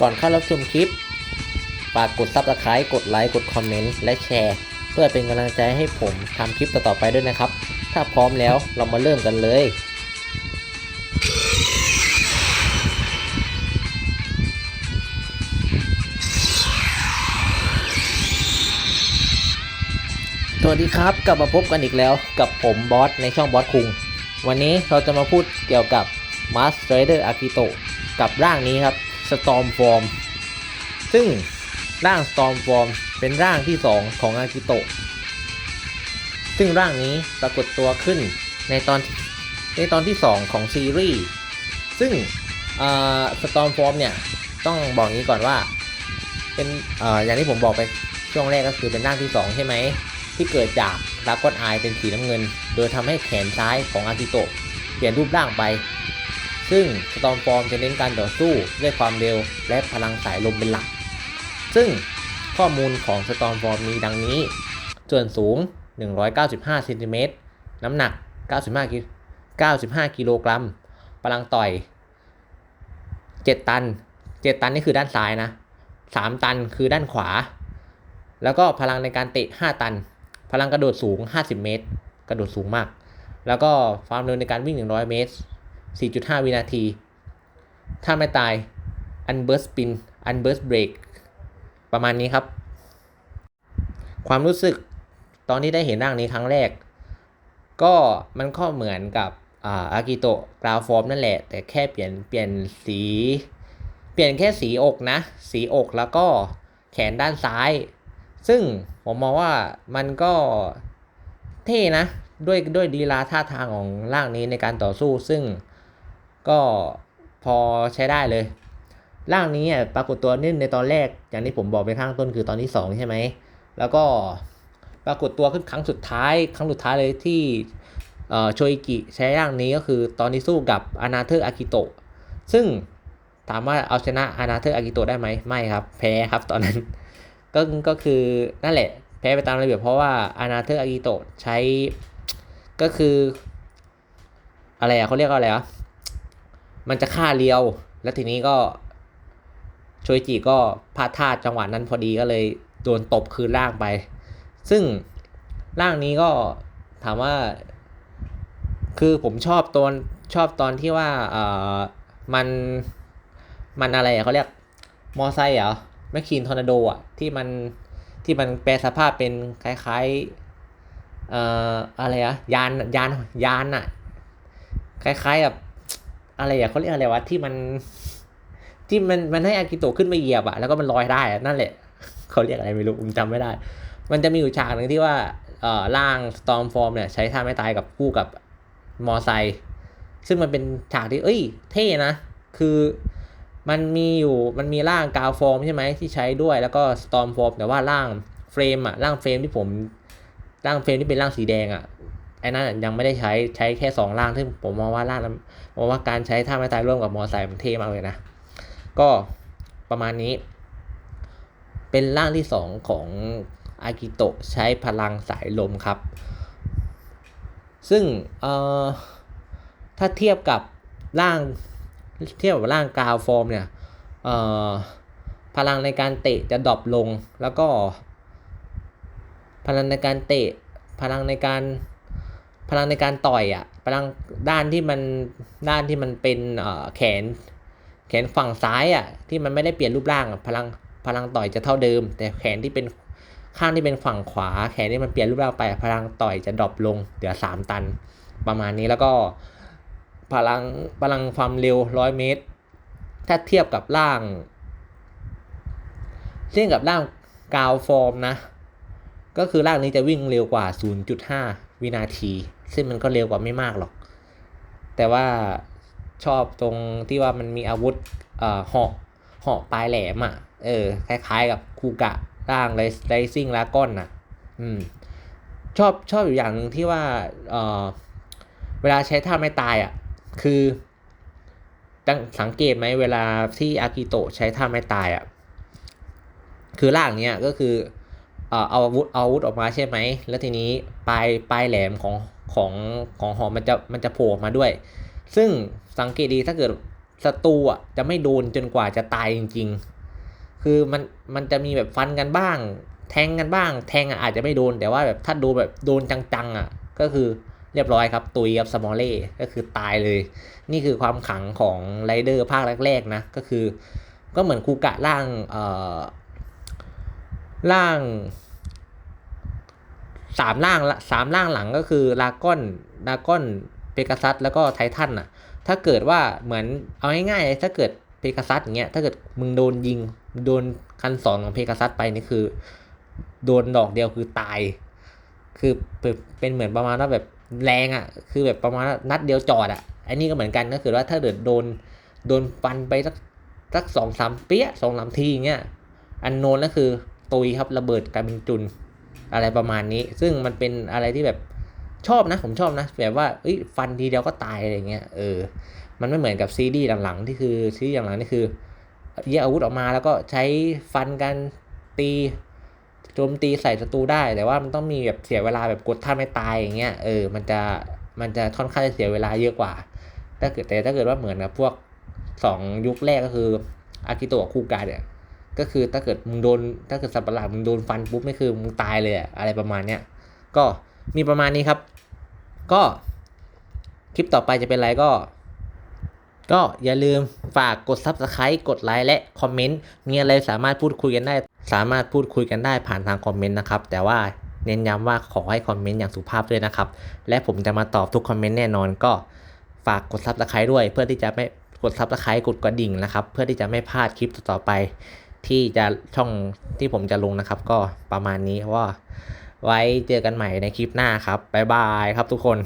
ก่อนเข้ารับชมคลิปฝากกด subscribe กดไลค์กดคอมเมนต์และแชร์ เพื่อเป็นกำลังใจให้ผมทำคลิปต่อๆไปด้วยนะครับ ถ้าพร้อมแล้วเรามาเริ่มกันเลยสวัสดีครับ กลับมาพบกันอีกแล้วกับผมบอสในช่องบอสคุง วันนี้เราจะมาพูดเกี่ยวกับ Master Rider Akito กับร่างนี้ครับ Storm Form ซึ่งร่าง Storm Form เป็นร่างที่ 2 ของอากิโตะ ซึ่งร่างนี้ปรากฏตัวขึ้นในตอนในตอนที่ 2 ของซีรีส์ ซึ่งสตอมฟอร์มเนี่ย ต้องบอกงี้ก่อนว่า เป็นออย่างที่ผมบอกไปช่วงแรกก็คือเป็นร่างที่ 2 ใช่ไหม ที่เกิดจากดราก้อนไอเป็นสีน้ำเงิน โดยทำให้แขนซ้ายของอากิโตะเปลี่ยนรูปร่างไป ซึ่งสตอมฟอร์มจะเน้นการต่อสู้ด้วยความเร็วและพลังสายลมเป็นหลัก ซึ่งข้อมูลของสตอมฟอร์มมีดังนี้ ส่วนสูง 195เซนติเมตรน้ำหนัก 95กิ95 กิโลกรัมพลังต่อย 7 ตัน 7 ตันนี่คือด้านซ้ายนะ 3 ตันคือด้านขวา แล้วก็พลังในการเตะ 5 ตัน พลังกระโดดสูง 50 เมตร กระโดดสูงมาก แล้วก็ความเร็วในการวิ่ง 100 เมตร 4.5 วินาที ถ้าไม่ตายอันเบิร์สปินอันเบิร์สเบรกประมาณนี้ครับ ความรู้สึกตอนที่ได้เห็นร่างนี้ครั้งแรก ก็มันก็เหมือนกับอากิโตะกราวฟอร์มนั่นแหละ แต่แค่เปลี่ยนเปลี่ยนสี เปลี่ยนแค่สีอกนะ สีอกแล้วก็แขนด้านซ้าย ซึ่งผมมองว่ามันก็เท่นะ ด้วยด้วยดีลาท่าทางของร่างนี้ในการต่อสู้ซึ่ง ก็พอใช้ได้เลย ร่างนี้ปรากฏตัวนิ่ในตอนแรก อย่างที่ผมบอกไปข้างต้นคือตอนที่ 2 ใช่ไหม แล้วก็ปรากฏตัวขึ้นครั้งสุดท้าย ครั้งสุดท้ายเลยที่โชอิกิใช้ร่างนี้ก็คือตอนที่สู้กับอนาเธอร์อากิโตะ ซึ่งถามว่าเอาชนะอนาเธอร์อากิโตะได้ไหมไม่ครับ แพ้ครับตอนนั้น ก็ก็คือนั่นแหละ แพ้ไปตามระเบียบเพราะว่าอนาเธอร์อากิโตะใช้ก็คือ อะไรอะเขาเรียกว่าอะไรวะ มันจะฆ่าเลียว แล้วทีนี้ก็โชยจิก็พลาดท่าจังหวะนั้นพอดีก็เลยโดนตบคืนร่างไป ซึ่งร่างนี้ก็ถามว่า คือผมชอบตอนชอบตอนที่ว่าเออมันมันอะไรเขาเรียกมอไซค์เหรอแมคคีนทอร์นาโดอะที่มันที่มันแปลสภาพเป็นคล้ายๆเอ่ออะไรอะยานยานยานอะคล้ายๆแบบ อะไรอะเขาเรียกอะไรวะที่มันที่มันมันให้อากิโตะขึ้นมาเหยียบอะแล้วก็มันลอยได้นั่นแหละเขาเรียกอะไรไม่รู้ผมจำไม่ได้ มันจะมีอยู่ฉากหนึ่งที่ว่าเอ่อร่าง Stormform เนี่ยใช้ท่าไม่ตายกับคู่กับมอไซค์ซึ่งมันเป็นฉากที่เอ้ย เท่นะ คือมันมีอยู่มันมีร่างกาวฟอร์มใช่ไหมที่ใช้ด้วยแล้วก็ Stormform แต่ว่าร่างเฟรมอะร่างเฟรมที่ผมร่างเฟรมที่เป็นร่างสีแดงอะ ไอ้นั่นยังไม่ได้ใช้ใช้แค่สองร่างซึ่งผมมองว่าร่างนั้นมองว่าการใช้ท่าไม่ตายร่วมกับมอไซค์มันเท่มากเลยนะ ก็ประมาณนี้ เป็นร่างที่ 2 ของอากิโตะใช้พลังสายลมครับ ซึ่งถ้าเทียบกับร่างเทียบกับร่างกาวฟอร์มเนี่ยพลังในการเตะจะดรอปลงแล้วก็ พลังในการเตะพลังในการ พลังในการต่อยอะ่ะพลังด้านที่มันด้านที่มันเป็นแขน แขนฝั่งซ้ายอะ่ะที่มันไม่ได้เปลี่ยนรูปร่างพลังพลังต่อยจะเท่าเดิม แต่แขนที่เป็นข้างที่เป็นฝั่งขวา แขนที่มันเปลี่ยนรูปร่างไป พลังต่อยจะดรอปลงเหลือ 3 ตัน ประมาณนี้แล้วก็พลังพลังความเร็วร้อยเมตร ถ้าเทียบกับร่างเทียบกับร่างกาวฟอร์มนะ ก็คือร่างนี้จะวิ่งเร็วกว่า 0.5 วินาที ซึ่งมันก็เร็วกว่าไม่มากหรอก แต่ว่าชอบตรงที่ว่ามันมีอาวุธเอ่อหอกหอกปลายแหลมอะ่ะ เออ คล้ายๆกับคูกะร่างไรซิ่งลาก้อนน่ะ อืม ชอบชอบอยู่อย่างหนึ่งที่ว่า เออเวลาใช้ท่าไม่ตายอะ่ะ คือตั้งสังเกตไหมเวลาที่อากิโตะใช้ท่าไม่ตายอะ่ะ คือร่างเนี้ยก็คือ เอ่อเอาอาวุธเอาอาวุธออกมาใช่ไหม แล้วทีนี้ปลายปลายแหลมของ ของของหอมมันจะมันจะโผล่มาด้วย ซึ่งสังเกตดีถ้าเกิดศัตรูอะจะไม่โดนจนกว่าจะตายจริง ๆ คือมันมันจะมีแบบฟันกันบ้าง แทงกันบ้าง แทงอะอาจจะไม่โดนแต่ว่าแบบถ้าโดนแบบโดนจังๆอะก็คือเรียบร้อยครับตุยครับสมอลเล่ก็คือตายเลย นี่คือความขังของไรเดอร์ภาคแรกๆนะก็คือ ก็เหมือนคูกะร่างเอ่อร่าง สามร่างสามร่างหลังก็คือลากอนลากอนเปกาซัสแล้วก็ไททันอะ ถ้าเกิดว่าเหมือนเอาง่ายๆถ้าเกิดเพกาซัสอย่างเงี้ยถ้าเกิดมึงโดนยิงโดนคันสองของเพกาซัสไปนี่คือ โดนดอกเดียวคือตาย คือเป็นเป็นเหมือนประมาณว่าแบบแรงอะ คือแบบประมาณนัดเดียวจอดอะอันนี้ก็เหมือนกันก็คือว่าถ้าเกิดโดนโดนฟันไปสักสักสองสามเปี้ยสองสามทีอย่างเงี้ยอันโนนก็คือตุยครับระเบิดกลายเป็นจุน อะไรประมาณนี้ ซึ่งมันเป็นอะไรที่แบบชอบนะ ผมชอบนะ แบบว่าฟันทีเดียวก็ตายอะไรเงี้ยเออมันไม่เหมือนกับซีดีหลังๆที่คือซีดีหลังๆนี่คือแยกอาวุธออกมาแล้วก็ใช้ฟันกันตีโจมตีใส่ศัตรูได้ แต่ว่ามันต้องมีแบบเสียเวลาแบบกดท่าไม่ตายอย่างเงี้ยเออมันจะมันจะค่อนข้างจะเสียเวลาเยอะกว่า ถ้าเกิดแต่ถ้าเกิดว่าเหมือนกับพวกสองยุคแรกก็คืออากิโตะคูกาเนี่ย ก็คือถ้าเกิดมึงโดนถ้าเกิดสัตว์ประหลาดมึงโดนฟันปุ๊บนี่คือมึงตายเลยอะอะไรประมาณเนี้ยก็มีประมาณนี้ครับ ก็คลิปต่อไปจะเป็นอะไรก็ ก็อย่าลืมฝากกด subscribe กดไลค์และคอมเมนต์มีอะไรสามารถพูดคุยกันได้ สามารถพูดคุยกันได้ผ่านทางคอมเมนต์นะครับ แต่ว่าเน้นย้ำว่าขอให้คอมเมนต์อย่างสุภาพด้วยนะครับ และผมจะมาตอบทุกคอมเมนต์แน่นอนก็ฝากกด subscribe ด้วย เพื่อที่จะไม่กด subscribe กดกระดิ่งนะครับ เพื่อที่จะไม่พลาดคลิปต่อไป ที่จะช่องที่ผมจะลงนะครับ ก็ประมาณนี้ว่า ไว้เจอกันใหม่ในคลิปหน้าครับบ๊ายบายครับทุกคน